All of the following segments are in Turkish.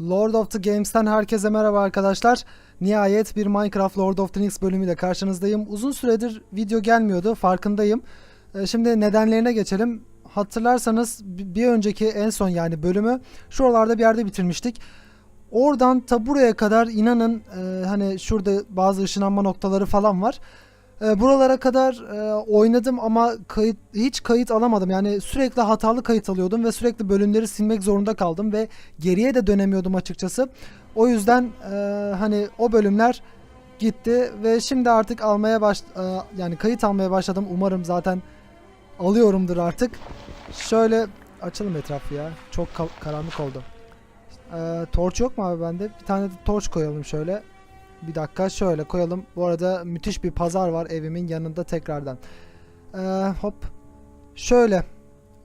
Lord of the Games'ten herkese merhaba arkadaşlar. Nihayet bir Minecraft Lord of the Rings bölümüyle karşınızdayım. Uzun süredir video gelmiyordu, farkındayım. Ee, Şimdi nedenlerine geçelim. Hatırlarsanız bi- bir önceki en son yani bölümü şuralarda bir yerde bitirmiştik. Oradan ta buraya kadar inanın e, hani şurada bazı ışınlanma noktaları falan var. E, buralara kadar e, oynadım ama kayıt hiç kayıt alamadım. Yani sürekli hatalı kayıt alıyordum ve sürekli bölümleri silmek zorunda kaldım ve geriye de dönemiyordum açıkçası. O yüzden e, hani o bölümler gitti ve şimdi artık almaya baş e, yani kayıt almaya başladım. Umarım zaten alıyorumdur artık. Şöyle açalım etrafı ya. Çok ka- karanlık oldu. E, torç yok mu abi bende? Bir tane de torç koyalım şöyle. Bir dakika şöyle koyalım. Bu arada müthiş bir pazar var evimin yanında tekrardan. Ee, hop. Şöyle.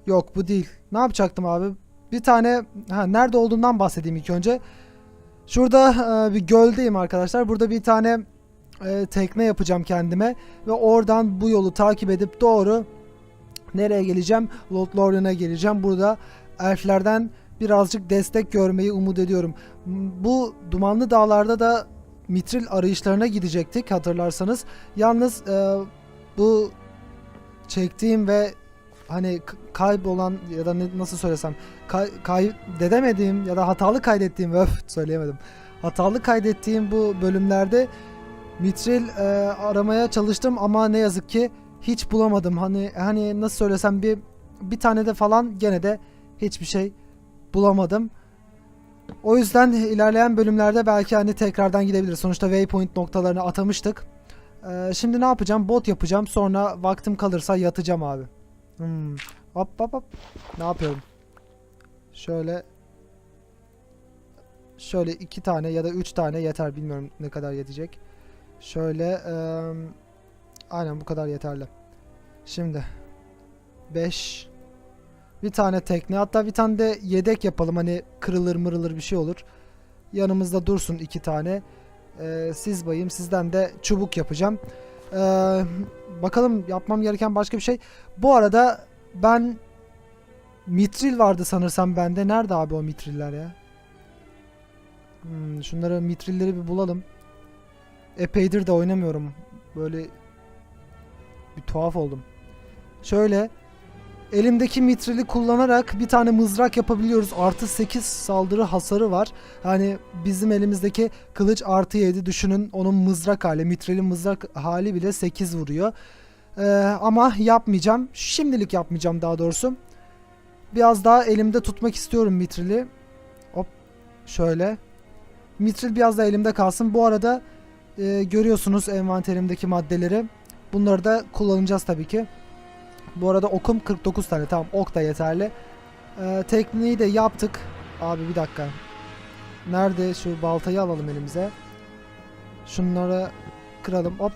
Yok bu değil. Ne yapacaktım abi? Bir tane ha nerede olduğundan bahsedeyim ilk önce. Şurada e, bir göldeyim arkadaşlar. Burada bir tane e, tekne yapacağım kendime ve oradan bu yolu takip edip doğru nereye geleceğim? Lothlorion'a geleceğim. Burada elflerden birazcık destek görmeyi umut ediyorum. Bu dumanlı dağlarda da mitril arayışlarına gidecektik hatırlarsanız. Yalnız e, bu çektiğim ve hani kaybolan ya da nasıl söylesem kay, kaydedemediğim ya da hatalı kaydettiğim öf söyleyemedim. Hatalı kaydettiğim bu bölümlerde mitril e, aramaya çalıştım ama ne yazık ki hiç bulamadım. Hani hani nasıl söylesem bir bir tane de falan gene de hiçbir şey bulamadım. O yüzden ilerleyen bölümlerde belki hani tekrardan gidebiliriz. Sonuçta waypoint noktalarını atamıştık. Ee, şimdi ne yapacağım? Bot yapacağım. Sonra vaktim kalırsa yatacağım abi. Hmm. Hop hop hop. Ne yapıyorum? Şöyle şöyle iki tane ya da üç tane yeter. Bilmiyorum ne kadar yetecek. Şöyle eee, aynen bu kadar yeterli. Şimdi 5 bir tane tekne hatta bir tane de yedek yapalım hani kırılır mırılır bir şey olur. Yanımızda dursun iki tane. Ee, siz bayım sizden de çubuk yapacağım. Ee, bakalım yapmam gereken başka bir şey. Bu arada ben mitril vardı sanırsam bende. Nerede abi o mitriller ya? Hmm, şunları mitrilleri bir bulalım. Epeydir de oynamıyorum. Böyle bir tuhaf oldum. Şöyle Elimdeki mitrili kullanarak bir tane mızrak yapabiliyoruz. Artı 8 saldırı hasarı var. Yani bizim elimizdeki kılıç artı 7 düşünün onun mızrak hali. Mitrili mızrak hali bile 8 vuruyor. Ee, ama yapmayacağım. Şimdilik yapmayacağım daha doğrusu. Biraz daha elimde tutmak istiyorum mitrili. Hop şöyle. Mitril biraz da elimde kalsın. Bu arada e, görüyorsunuz envanterimdeki maddeleri. Bunları da kullanacağız tabii ki. Bu arada okum 49 tane. Tamam ok da yeterli. Ee, tekniği de yaptık. Abi bir dakika. Nerede şu baltayı alalım elimize. Şunları kıralım. Hop.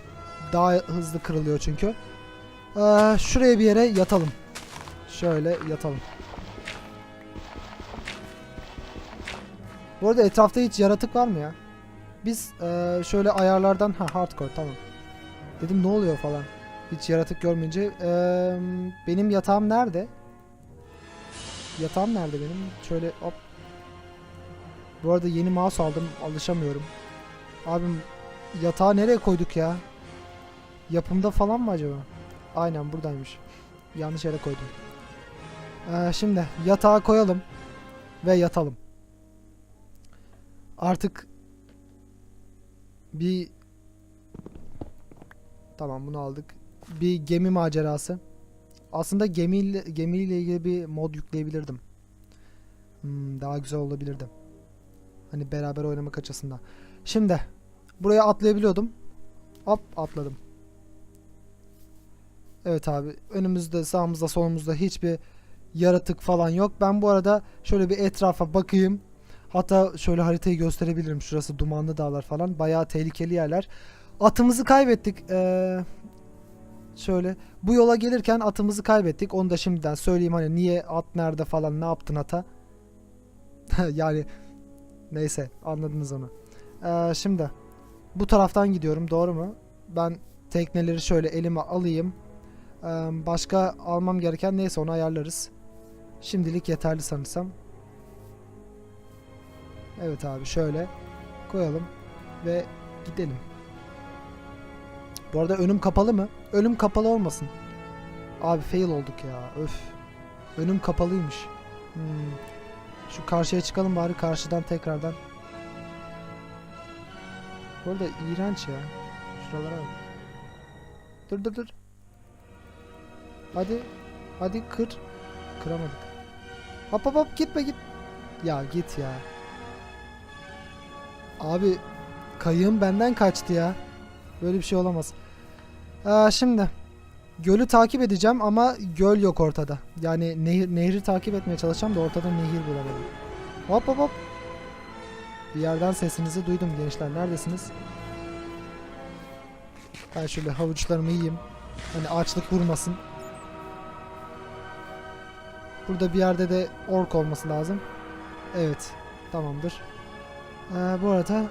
Daha hızlı kırılıyor çünkü. Ee, şuraya bir yere yatalım. Şöyle yatalım. Bu arada etrafta hiç yaratık var mı ya? Biz ee, şöyle ayarlardan ha hardcore tamam. Dedim ne oluyor falan. Hiç yaratık görmeyince. Eee, benim yatağım nerede? Yatağım nerede benim? Şöyle hop. Bu arada yeni mouse aldım. Alışamıyorum. Abim yatağı nereye koyduk ya? Yapımda falan mı acaba? Aynen buradaymış. Yanlış yere koydum. Eee, şimdi yatağı koyalım. Ve yatalım. Artık bir Tamam bunu aldık bir gemi macerası. Aslında gemiyle, gemiyle ilgili bir mod yükleyebilirdim. Hmm, daha güzel olabilirdi. Hani beraber oynamak açısından. Şimdi buraya atlayabiliyordum. Hop atladım. Evet abi önümüzde sağımızda solumuzda hiçbir yaratık falan yok. Ben bu arada şöyle bir etrafa bakayım. Hatta şöyle haritayı gösterebilirim. Şurası dumanlı dağlar falan. Bayağı tehlikeli yerler. Atımızı kaybettik. Ee, şöyle bu yola gelirken atımızı kaybettik. Onu da şimdiden söyleyeyim hani niye at nerede falan ne yaptın ata? yani neyse anladınız onu. Ee, şimdi bu taraftan gidiyorum doğru mu? Ben tekneleri şöyle elime alayım. Ee, başka almam gereken neyse onu ayarlarız. Şimdilik yeterli sanırsam. Evet abi şöyle koyalım ve gidelim. Bu arada önüm kapalı mı? Önüm kapalı olmasın. Abi fail olduk ya. Öf. Önüm kapalıymış. Hmm. Şu karşıya çıkalım bari karşıdan tekrardan. Bu arada iğrenç ya. Şuralara. Dur dur dur. Hadi. Hadi kır. Kıramadık. Hop hop hop gitme git. Ya git ya. Abi kayığım benden kaçtı ya. Böyle bir şey olamaz. Aa, şimdi gölü takip edeceğim ama göl yok ortada. Yani nehir, nehri takip etmeye çalışacağım da ortada nehir bulamadım. Hop hop hop. Bir yerden sesinizi duydum gençler. Neredesiniz? Ben şöyle havuçlarımı yiyeyim. Hani açlık vurmasın. Burada bir yerde de ork olması lazım. Evet. Tamamdır. Ee, bu arada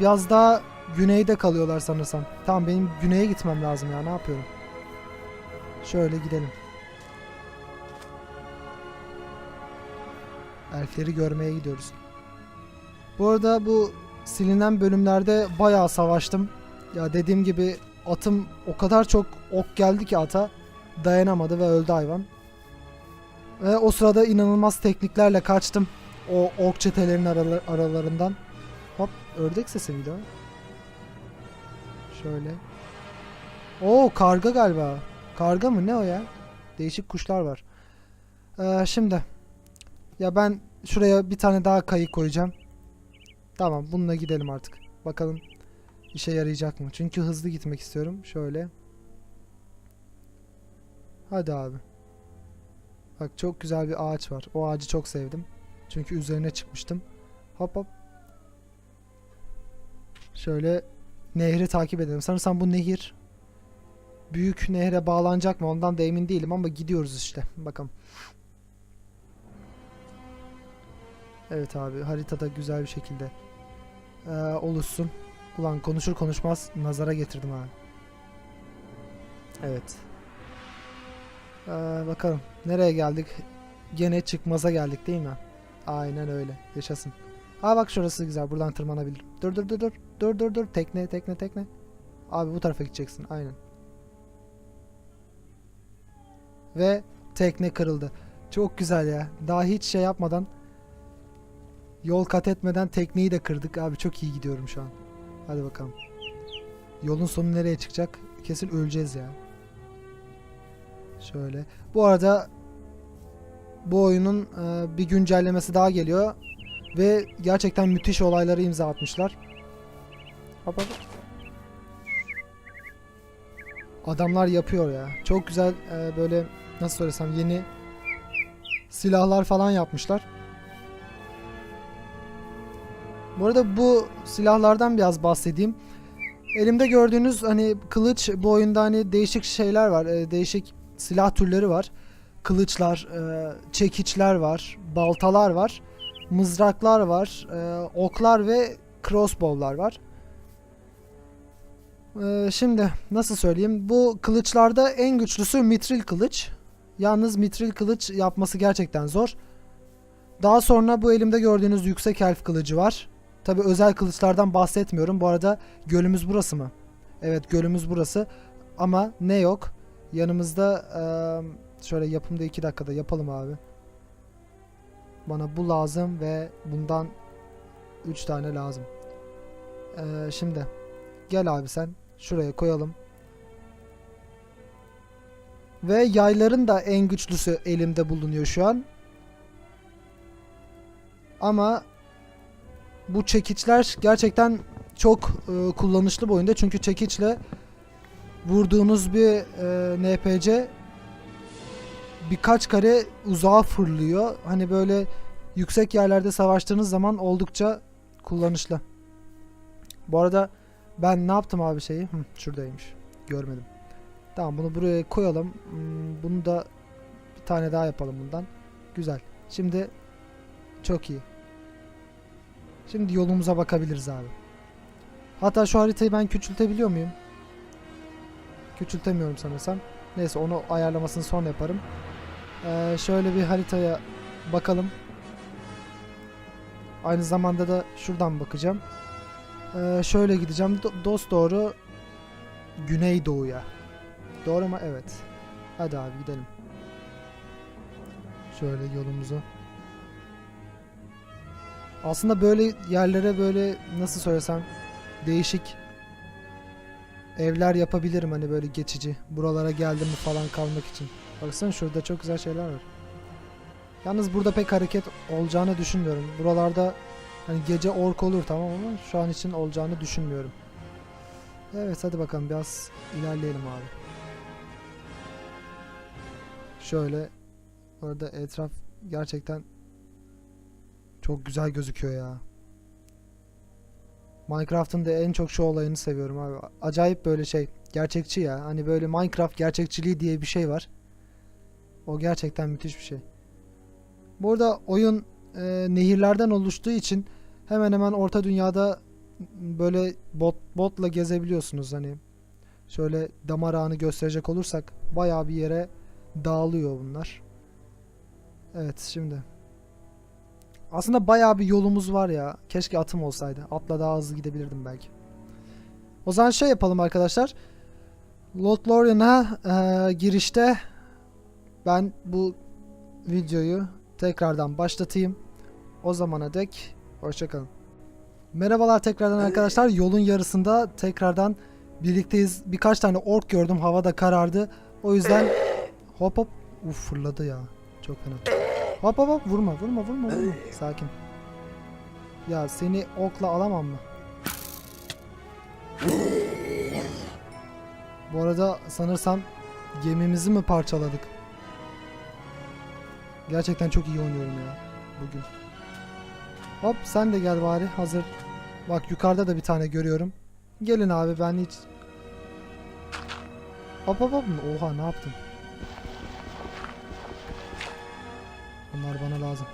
biraz daha güneyde kalıyorlar sanırsam. Tamam benim güneye gitmem lazım ya. Ne yapıyorum? Şöyle gidelim. Elfleri görmeye gidiyoruz. Bu arada bu silinen bölümlerde bayağı savaştım. Ya dediğim gibi atım o kadar çok ok geldi ki ata dayanamadı ve öldü hayvan. Ve o sırada inanılmaz tekniklerle kaçtım. O ok çetelerinin aralar- aralarından. Hop ördek sesi miydi o? Şöyle. Oo karga galiba. Karga mı ne o ya? Değişik kuşlar var. Ee, şimdi. Ya ben şuraya bir tane daha kayık koyacağım. Tamam bununla gidelim artık. Bakalım işe yarayacak mı? Çünkü hızlı gitmek istiyorum. Şöyle. Hadi abi. Bak çok güzel bir ağaç var. O ağacı çok sevdim. Çünkü üzerine çıkmıştım. Hop hop. Şöyle nehri takip edelim. Sanırsam bu nehir büyük nehre bağlanacak mı ondan da emin değilim ama gidiyoruz işte. Bakalım. Evet abi haritada güzel bir şekilde ee, oluşsun. Ulan konuşur konuşmaz nazara getirdim abi. Evet. Ee, bakalım nereye geldik? Gene çıkmaza geldik değil mi? Aynen öyle. Yaşasın. Aa bak şurası güzel. Buradan tırmanabilirim. Dur dur dur dur. Dur dur dur. Tekne tekne tekne. Abi bu tarafa gideceksin. Aynen. Ve tekne kırıldı. Çok güzel ya. Daha hiç şey yapmadan yol kat etmeden tekneyi de kırdık. Abi çok iyi gidiyorum şu an. Hadi bakalım. Yolun sonu nereye çıkacak? Kesin öleceğiz ya. Şöyle. Bu arada bu oyunun e, bir güncellemesi daha geliyor. Ve gerçekten müthiş olayları imza atmışlar. Hop hop. Adamlar yapıyor ya. Çok güzel e, böyle nasıl söylesem yeni silahlar falan yapmışlar. Bu arada bu silahlardan biraz bahsedeyim. Elimde gördüğünüz hani kılıç bu oyunda hani değişik şeyler var. e, değişik silah türleri var. Kılıçlar, e, çekiçler var, baltalar var, mızraklar var, e, oklar ve crossbow'lar var. E, şimdi nasıl söyleyeyim? Bu kılıçlarda en güçlüsü mitril kılıç. Yalnız mitril kılıç yapması gerçekten zor. Daha sonra bu elimde gördüğünüz yüksek elf kılıcı var. Tabi özel kılıçlardan bahsetmiyorum. Bu arada gölümüz burası mı? Evet gölümüz burası. Ama ne yok? Yanımızda şöyle yapımda 2 dakikada yapalım abi. Bana bu lazım ve bundan 3 tane lazım. Şimdi gel abi sen şuraya koyalım. Ve yayların da en güçlüsü elimde bulunuyor şu an. Ama bu çekiçler gerçekten çok e, kullanışlı bu oyunda. Çünkü çekiçle vurduğunuz bir e, NPC birkaç kare uzağa fırlıyor. Hani böyle yüksek yerlerde savaştığınız zaman oldukça kullanışlı. Bu arada ben ne yaptım abi şeyi? Hı, şuradaymış. Görmedim. Tamam bunu buraya koyalım. Hmm, Bunu da bir tane daha yapalım bundan. Güzel. Şimdi çok iyi. Şimdi yolumuza bakabiliriz abi. Hatta şu haritayı ben küçültebiliyor muyum? Küçültemiyorum sanırsam. Neyse onu ayarlamasını sonra yaparım. Ee, şöyle bir haritaya bakalım. Aynı zamanda da şuradan bakacağım. Ee, şöyle gideceğim. Do- dost doğru Güneydoğu'ya. Doğru mu? Evet. Hadi abi gidelim. Şöyle yolumuzu. Aslında böyle yerlere böyle nasıl söylesem değişik evler yapabilirim hani böyle geçici. Buralara geldim falan kalmak için. Baksana şurada çok güzel şeyler var. Yalnız burada pek hareket olacağını düşünmüyorum. Buralarda hani gece ork olur tamam ama şu an için olacağını düşünmüyorum. Evet hadi bakalım biraz ilerleyelim abi. Şöyle orada etraf gerçekten çok güzel gözüküyor ya. Minecraft'ın da en çok şu olayını seviyorum abi. Acayip böyle şey gerçekçi ya. Hani böyle Minecraft gerçekçiliği diye bir şey var. O gerçekten müthiş bir şey. Burada oyun e, nehirlerden oluştuğu için hemen hemen orta dünyada böyle bot botla gezebiliyorsunuz hani. Şöyle damar ağını gösterecek olursak bayağı bir yere dağılıyor bunlar. Evet şimdi. Aslında bayağı bir yolumuz var ya. Keşke atım olsaydı. Atla daha hızlı gidebilirdim belki. O zaman şey yapalım arkadaşlar. Lothlorian'a e, girişte ben bu videoyu tekrardan başlatayım. O zamana dek hoşçakalın. Merhabalar tekrardan arkadaşlar. Yolun yarısında tekrardan birlikteyiz. Birkaç tane ork gördüm. Havada karardı. O yüzden hop hop Uf fırladı ya. Çok fena. Hop hop hop vurma vurma vurma vurma. Sakin. Ya seni okla alamam mı? Bu arada sanırsam gemimizi mi parçaladık? Gerçekten çok iyi oynuyorum ya bugün. Hop sen de gel bari hazır. Bak yukarıda da bir tane görüyorum. Gelin abi ben hiç... Hop hop hop. Oha ne yaptım? Bunlar bana lazım.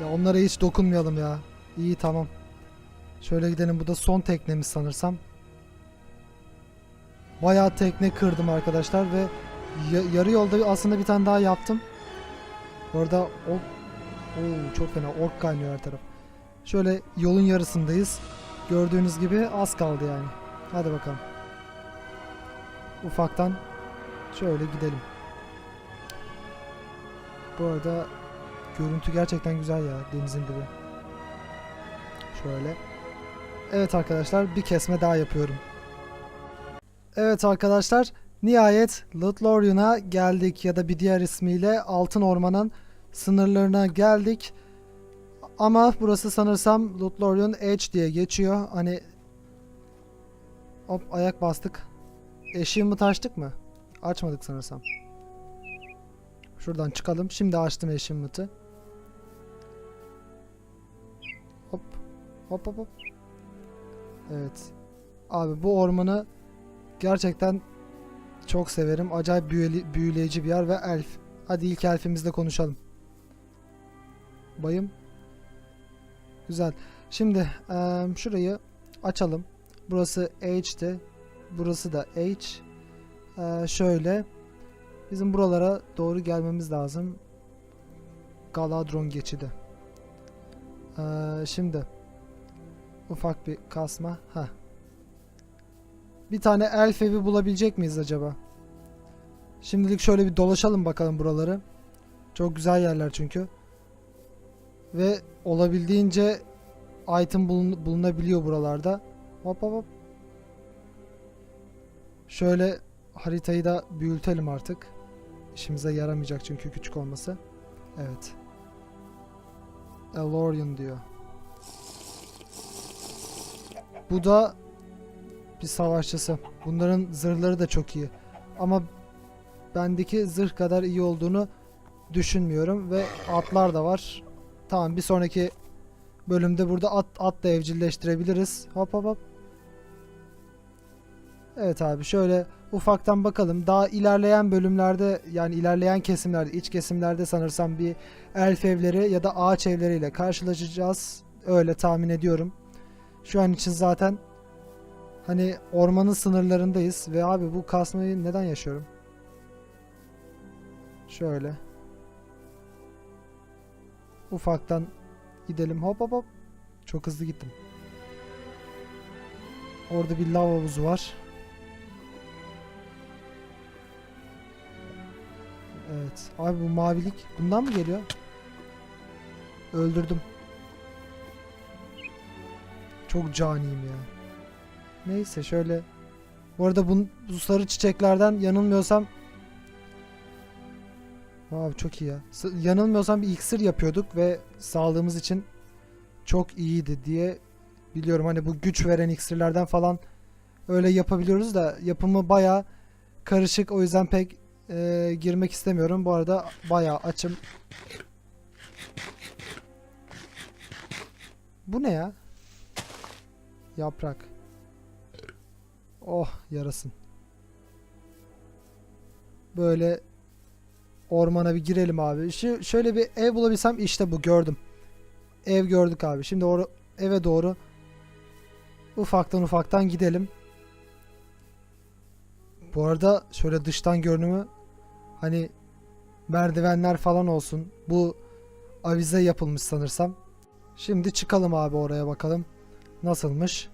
Ya onlara hiç dokunmayalım ya. İyi tamam. Şöyle gidelim. Bu da son teknemiz sanırsam. Bayağı tekne kırdım arkadaşlar ve ya- yarı yolda aslında bir tane daha yaptım. Orada o Oo, çok fena ork kaynıyor her taraf. Şöyle yolun yarısındayız. Gördüğünüz gibi az kaldı yani. Hadi bakalım. Ufaktan şöyle gidelim. Bu arada görüntü gerçekten güzel ya denizin dibi. Şöyle. Evet arkadaşlar bir kesme daha yapıyorum. Evet arkadaşlar nihayet Lothlorian'a geldik ya da bir diğer ismiyle Altın Orman'ın sınırlarına geldik. Ama burası sanırsam Lothlorien Edge diye geçiyor. Hani hop ayak bastık. Eşiğimi açtık mı? Açmadık sanırsam. Şuradan çıkalım. Şimdi açtım eşimmit'i. Hop. Hop hop hop. Evet. Abi bu ormanı gerçekten çok severim. Acayip büyüleyici bir yer ve elf. Hadi ilk elfimizle konuşalım. Bayım. Güzel. Şimdi eee, şurayı açalım. Burası H'ti. Burası da H. Eee, şöyle. Bizim buralara doğru gelmemiz lazım. Galadron geçidi. Eee, şimdi ufak bir kasma. Ha. Bir tane elf evi bulabilecek miyiz acaba? Şimdilik şöyle bir dolaşalım bakalım buraları. Çok güzel yerler çünkü. Ve olabildiğince item bulun- bulunabiliyor buralarda. Hop hop hop. Şöyle haritayı da büyütelim artık. İşimize yaramayacak çünkü küçük olması. Evet. Elorion diyor. Bu da bir savaşçısı. Bunların zırhları da çok iyi. Ama bendeki zırh kadar iyi olduğunu düşünmüyorum ve atlar da var. Tamam bir sonraki bölümde burada at at da evcilleştirebiliriz. Hop hop hop. Evet abi şöyle ufaktan bakalım. Daha ilerleyen bölümlerde yani ilerleyen kesimlerde iç kesimlerde sanırsam bir elf evleri ya da ağaç evleriyle karşılaşacağız. Öyle tahmin ediyorum. Şu an için zaten hani ormanın sınırlarındayız ve abi bu kasmayı neden yaşıyorum? Şöyle. Ufaktan gidelim. Hop hop hop. Çok hızlı gittim. Orada bir lava havuzu var. Evet. Abi bu mavilik bundan mı geliyor? Öldürdüm. Çok caniyim ya. Neyse şöyle. Bu arada bu, bu sarı çiçeklerden yanılmıyorsam Wow çok iyi ya. Yanılmıyorsam bir iksir yapıyorduk ve sağlığımız için çok iyiydi diye biliyorum. Hani bu güç veren iksirlerden falan öyle yapabiliyoruz da yapımı baya karışık. O yüzden pek e, girmek istemiyorum. Bu arada baya açım. Bu ne ya? Yaprak. Oh yarasın. Böyle ormana bir girelim abi. Şu şöyle bir ev bulabilsem işte bu gördüm. Ev gördük abi. Şimdi or eve doğru ufaktan ufaktan gidelim. Bu arada şöyle dıştan görünümü hani merdivenler falan olsun. Bu avize yapılmış sanırsam. Şimdi çıkalım abi oraya bakalım. Nasılmış?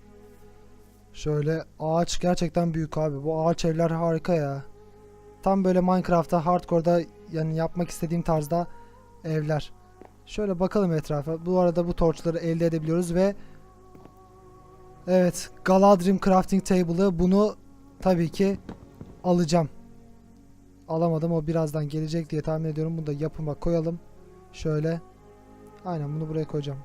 Şöyle ağaç gerçekten büyük abi. Bu ağaç evler harika ya. Tam böyle Minecraft'ta hardcore'da yani yapmak istediğim tarzda evler. Şöyle bakalım etrafa. Bu arada bu torçları elde edebiliyoruz ve Evet, Galadrim Crafting Table'ı bunu tabii ki alacağım. Alamadım o birazdan gelecek diye tahmin ediyorum. Bunu da yapıma koyalım. Şöyle. Aynen bunu buraya koyacağım.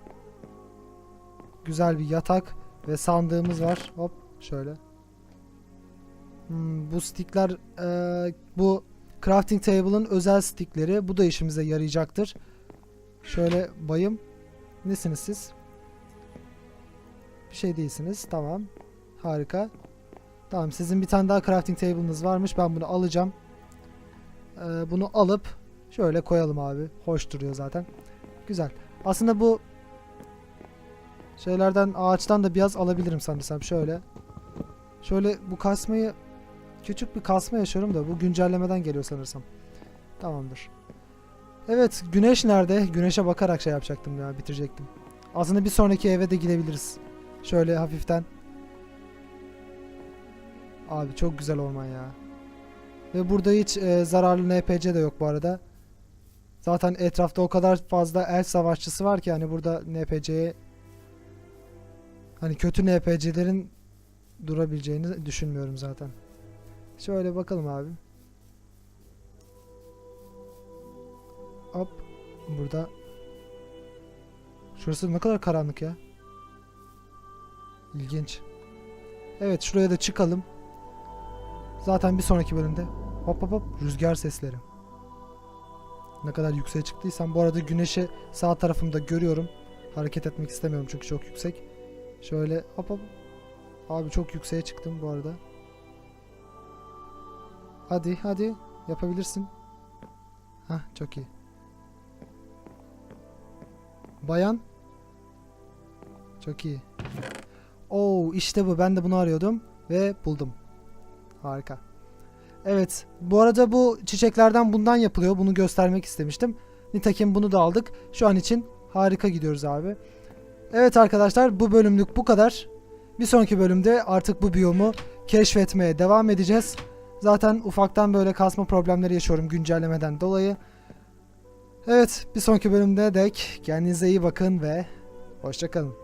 Güzel bir yatak ve sandığımız var. Hop şöyle. Hmm, bu stickler eee, bu crafting table'ın özel stickleri. Bu da işimize yarayacaktır. Şöyle bayım. Nesiniz siz? Bir şey değilsiniz. Tamam. Harika. Tamam sizin bir tane daha crafting table'ınız varmış. Ben bunu alacağım. Ee, bunu alıp şöyle koyalım abi. Hoş duruyor zaten. Güzel. Aslında bu şeylerden ağaçtan da biraz alabilirim sanırsam. Şöyle. Şöyle bu kasmayı küçük bir kasma yaşıyorum da bu güncellemeden geliyor sanırsam. Tamamdır. Evet güneş nerede? Güneşe bakarak şey yapacaktım ya bitirecektim. Aslında bir sonraki eve de gidebiliriz. Şöyle hafiften. Abi çok güzel orman ya. Ve burada hiç e, zararlı NPC de yok bu arada. Zaten etrafta o kadar fazla el savaşçısı var ki hani burada NPC'ye hani kötü NPC'lerin durabileceğini düşünmüyorum zaten. Şöyle bakalım abi. Hop. Burada. Şurası ne kadar karanlık ya. İlginç. Evet şuraya da çıkalım. Zaten bir sonraki bölümde hop hop hop rüzgar sesleri. Ne kadar yükseğe çıktıysam bu arada güneşi sağ tarafımda görüyorum. Hareket etmek istemiyorum çünkü çok yüksek. Şöyle hop hop. Abi çok yükseğe çıktım bu arada. Hadi hadi yapabilirsin. Hah çok iyi. Bayan. Çok iyi. Oo işte bu. Ben de bunu arıyordum ve buldum. Harika. Evet. Bu arada bu çiçeklerden bundan yapılıyor. Bunu göstermek istemiştim. Nitekim bunu da aldık. Şu an için harika gidiyoruz abi. Evet arkadaşlar bu bölümlük bu kadar. Bir sonraki bölümde artık bu biyomu keşfetmeye devam edeceğiz. Zaten ufaktan böyle kasma problemleri yaşıyorum güncellemeden dolayı. Evet bir sonraki bölümde dek kendinize iyi bakın ve hoşçakalın.